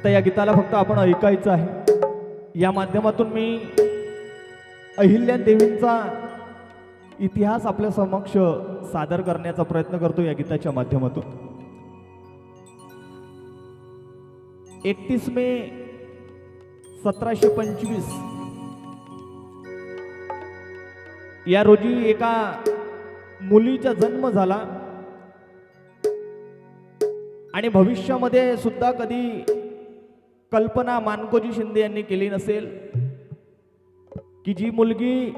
आता या गीताला फक्त आपण ऐकायचं आहे. या माध्यमातून मी अहिल्या देवींचा इतिहास आपल्या समक्ष सादर करण्याचा प्रयत्न करतो या गीताच्या माध्यमातून. एकतीस मे सतराशे पंचवीस. या रोजी एका मुलीचा जन्म झाला. आणि भविष्यामध्ये सुद्धा कधी कल्पना मानकोजी शिंदे यांनी केली नसेल की जी मुलगी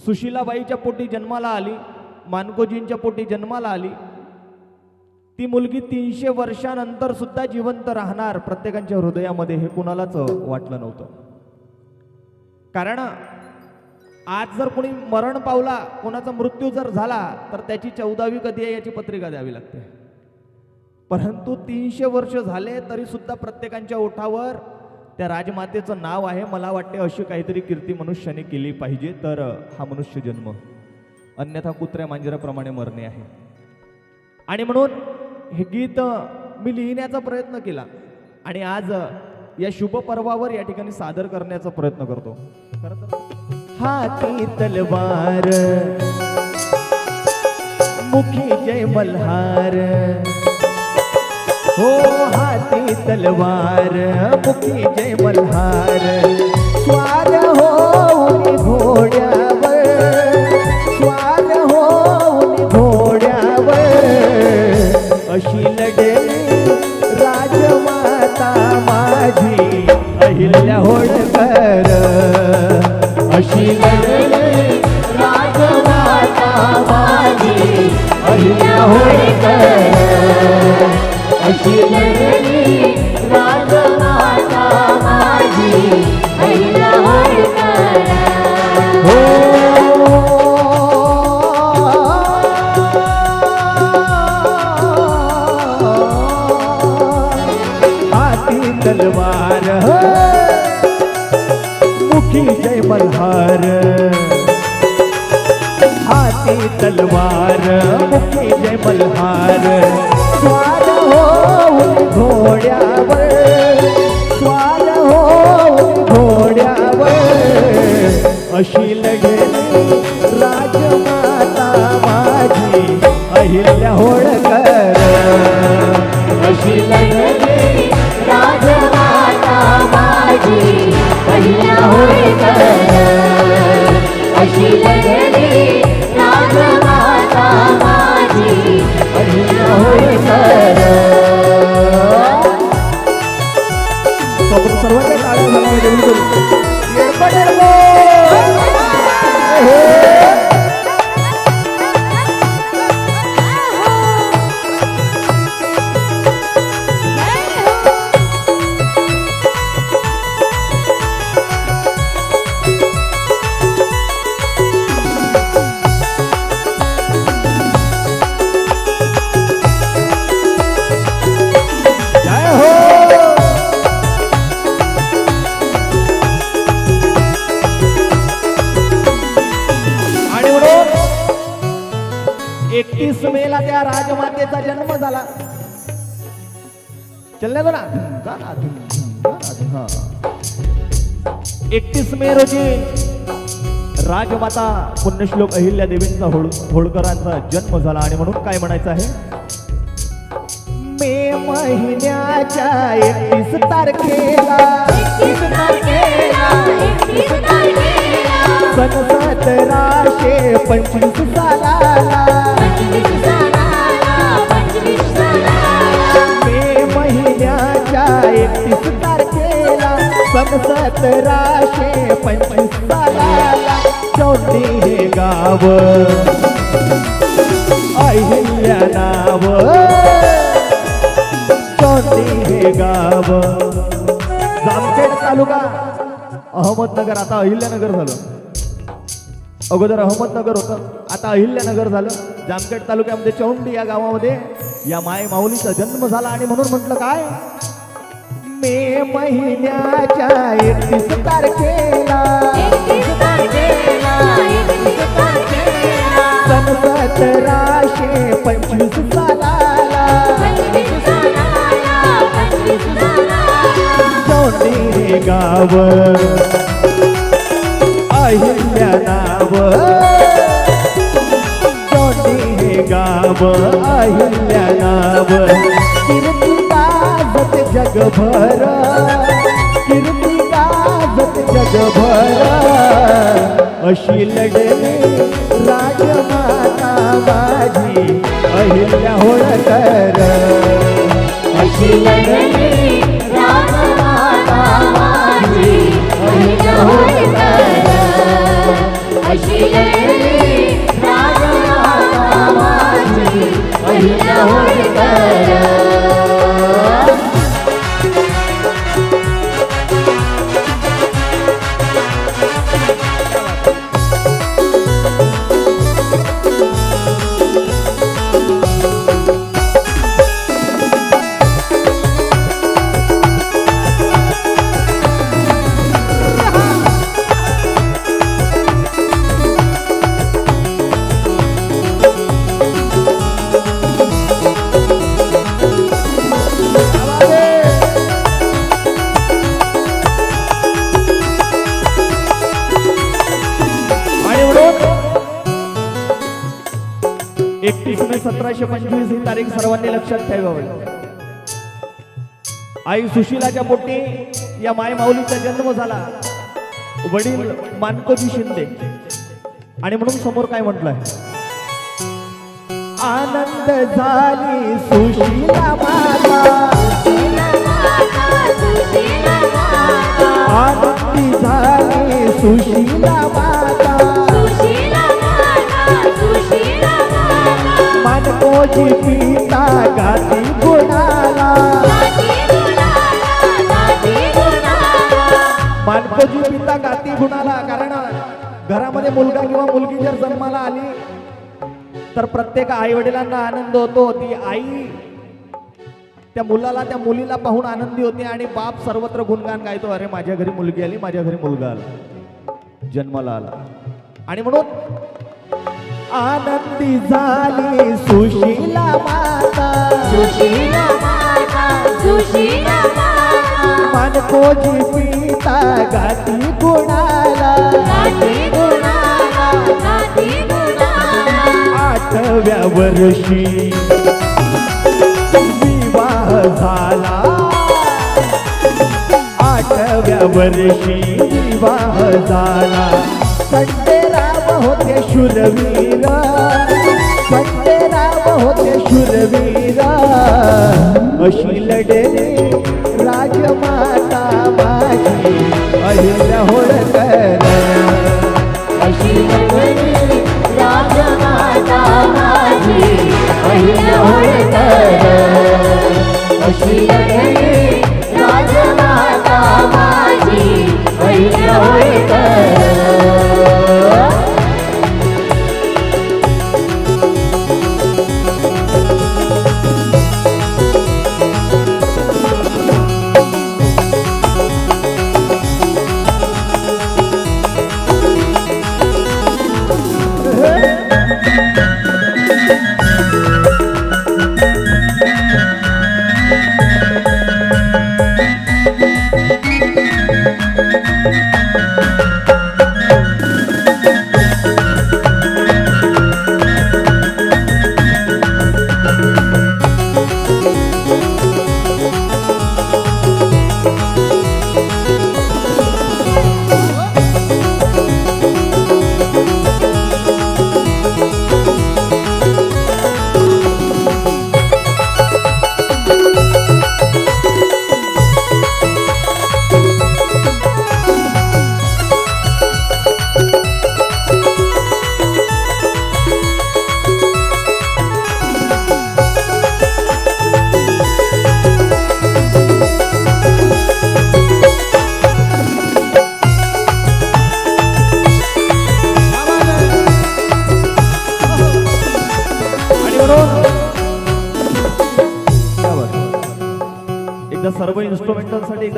सुशीलाबाईच्या पोटी जन्माला आली मानकोजींच्या पोटी जन्माला आली ती मुलगी तीनशे वर्षानंतर सुद्धा जिवंत राहणार प्रत्येकांच्या हृदयामध्ये हे कुणालाच वाटलं नव्हतं. कारण आज जर कोणी मरण पावला कोणाचा मृत्यू जर झाला तर त्याची चौदावी कधी आहे याची पत्रिका द्यावी लागते. परंतु तीनशे वर्ष झाले तरी सुद्धा प्रत्येकांच्या ओठावर त्या राजमातेचं नाव आहे. मला वाटते अशी काहीतरी कीर्ती मनुष्याने केली पाहिजे. तर हा मनुष्य जन्म. अन्यथा कुत्र्या मांजराप्रमाणे मरणे आहे. आणि म्हणून हे गीत मी लिहिण्याचा प्रयत्न केला. आणि आज या शुभ पर्वावर या ठिकाणी सादर करण्याचा प्रयत्न करतो. खरं तर हाती तलवार मुखी जय मल्हार. हो हाती तलवार मुखी जय मल्हार. स्वार तलवार मुखी जय मल्हार हाती तलवार मुखी जय मल्हार मेला त्या राजमातेचा जन्म झाला. चलने दो ना. एकतीस मे रोजी राजमाता पुण्यश्लोक अहिल्या देवींचा होळ होळकरांचा जन्म झाला. आणि म्हणून काय म्हणायचं आहे? मे महिन्याच्या एकतीस तारखेला. सन सतराशे पंचवीस सालाला पण सतराशे पंचवीस सालाला हे गाव. अहिल्या नाव. चौंडी हे गाव. जामखेड तालुका अहमदनगर. आता अहिल्यानगर झालं. अगोदर अहमदनगर होतं आता अहिल्यानगर झालं. जामखेड तालुक्यामध्ये चौंडी या गावामध्ये या माय माऊलीचा जन्म झाला आणि म्हणून म्हटलं काय? मे महिन्याच्या एकतीस तारखेला. सन सतराशे पंचवीस सालाला. गाव. अहिल्या नाव. जोडी हे गाव अहिल्या नाव. जगभर कीर्ती गाजत जगभर. अशी लढली राजमाता माझी अहिल्या होळकर तारीख सर्वांनी लक्षात ठेवावी. आई सुशिलाच्या पोटी या माय माऊलीचा जन्म झाला. वडील मानकोजी शिंदे. आणि म्हणून समोर काय म्हटलंय? आनंद झाली सुशिला सुशीला आनंदी झाली सुशिला माता. सुशीला माता सुशीला मानकोजी पिता गाती गुणाला. गाती गुणाला गाती मानकोजी पिता गाती गुणाला कारण घरामध्ये मुलगा किंवा मुलगी जर जन्माला आली तर प्रत्येक आई वडिलांना आनंद होतो. ती आई त्या मुलाला त्या मुलीला पाहून आनंदी होते आणि बाप सर्वत्र गुणगान गायतो. अरे माझ्या घरी मुलगी आली माझ्या घरी मुलगा आला. जन्माला आला. आणि म्हणून आनंदी झाली सुशीला माता. सुशीला माता सुशीला माता. मानकोजी पिता गाती गुणाला. गाती गुणाला गाती गुणाला. आठव्या वर्षी विवाह झाला. आठव्या वर्षी विवाह झाला. संडेराव होते शूरवीर. राम होते शूरवीर. अशी लढली राजमाता माझी अहिल्या होळकर. अशी लढली राजमाता माझी अहिल्या होळकर. अशी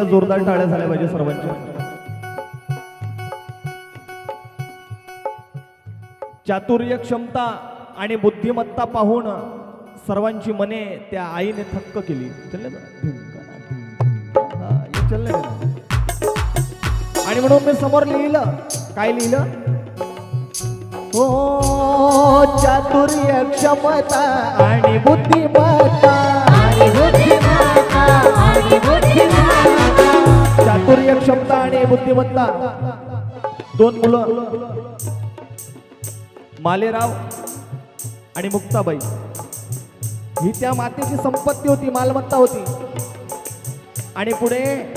एकदा जोरदार टाळ्या झाल्या पाहिजे सर्वांच्या चातुर्य क्षमता आणि बुद्धिमत्ता पाहून सर्वांची मने त्या आईने थक्क केली. आणि म्हणून मी समोर लिहिलं. काय लिहिलं? हो चातुर्य क्षमता आणि बुद्धिमत्ता क्षमता आणि बुद्धिमत्ता. दोन मुलं. मालेराव आणि मुक्ताबाई. ही त्या मातेची संपत्ती होती मालमत्ता होती. आणि पुढे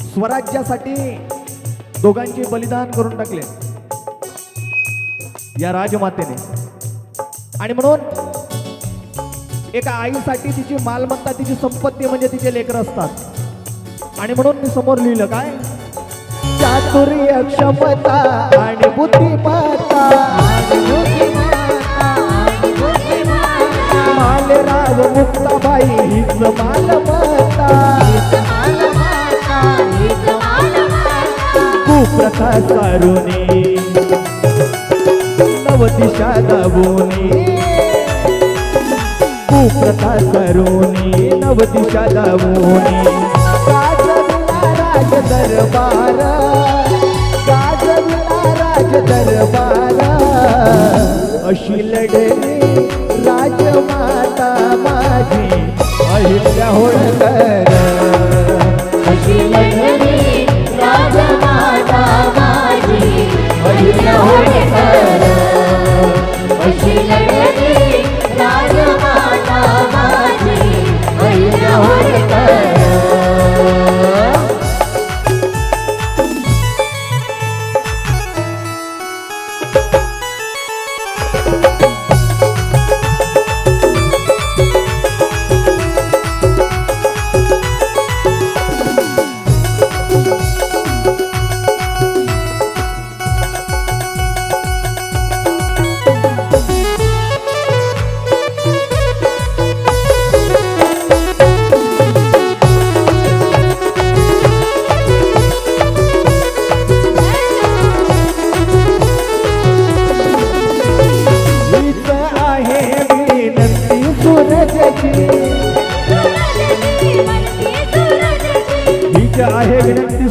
स्वराज्यासाठी दोघांचे बलिदान करून टाकले. या राजमातेने. आणि म्हणून एका आईसाठी तिची मालमत्ता तिची संपत्ती म्हणजे तिचे लेकर असतात. आणि म्हणून मी समोर लिहिलं काय? चातुर्य क्षमता आणि बुद्धिमत्ता. मालेराव मुक्ताबाई हीच मालमत्ता. कुप्रथा सारुनी नवदिशा दाबोनी. कुप्रथा सारुनी नवदिशा दाबोनी. राज दरबार गाजविला राज दरबार अशी लढली राजमाता माझी अहिल्या होळकर. अशी लढली राजमाता माझी अहिल्या होळकर.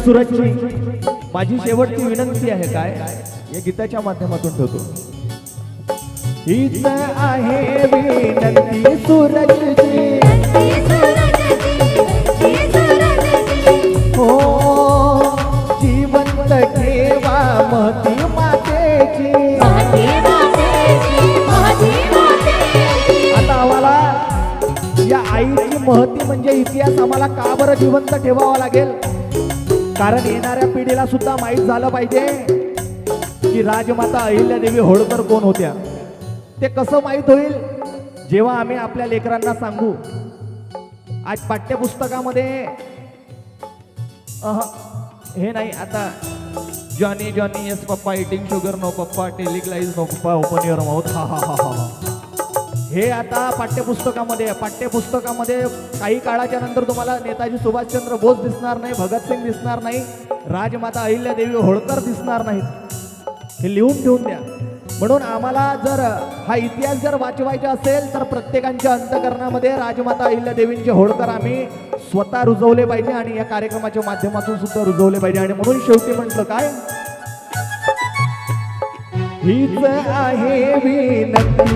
सुरजची माझी शेवटची विनंती आहे काय? या गीताच्या माध्यमातून ठेवतो. हीच आहे विनंती सुरजची हो, महती आता आम्हाला आईची महती म्हणजे इतिहास आम्हाला का बरं जिवंत ठेवावा लागेल? कारण येणाऱ्या पिढीला सुद्धा माहीत झालं पाहिजे की राजमाता अहिल्यादेवी होळकर कोण होत्या? ते कसं माहीत होईल? जेव्हा आम्ही आपल्या लेकरांना सांगू आज पाठ्यपुस्तकामध्ये अह, हे नाही आता Johnny Johnny yes papa eating sugar no papa telling lies no papa open your mouth ha ha ha हा. हे आता पाठ्यपुस्तकामध्ये पाठ्यपुस्तकामध्ये काही काळाच्या नंतर तुम्हाला नेताजी सुभाषचंद्र बोस दिसणार नाही भगतसिंग दिसणार नाही राजमाता अहिल्यादेवी होळकर दिसणार नाहीत. हे लिहून ठेवून द्या. म्हणून आम्हाला जर हा इतिहास जर वाचवायचा असेल तर प्रत्येकांच्या अंतकरणामध्ये राजमाता अहिल्यादेवींचे होळकर आम्ही स्वतः रुजवले पाहिजे आणि या कार्यक्रमाच्या माध्यमातून सुद्धा रुजवले पाहिजे. आणि म्हणून शेवटी म्हटलं काय? हीच आहे विनंती.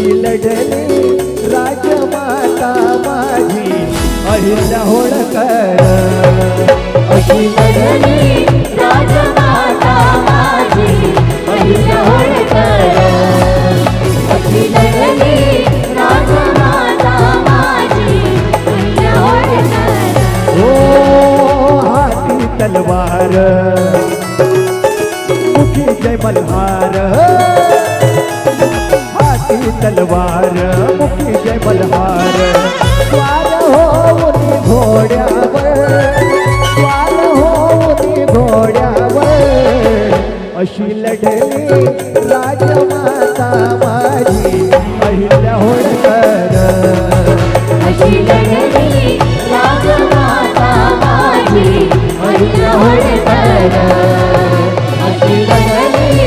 लढली राजमाता माझी अहिल्या होळकर. अशी लढली राजमाता माझी अहिल्या होळकर. अशी लढली राजमाता माझी अहिल्या होळकर. ओ हाती तलवार मुखी जय मल्हार तलवार मुखी जय बलहार घोड्यावर स्वार घोड्यावर. अशी लढली राजमाता माझी अहिल्या अशी लढली राजमाता माझी अहिल्या अशी लढली.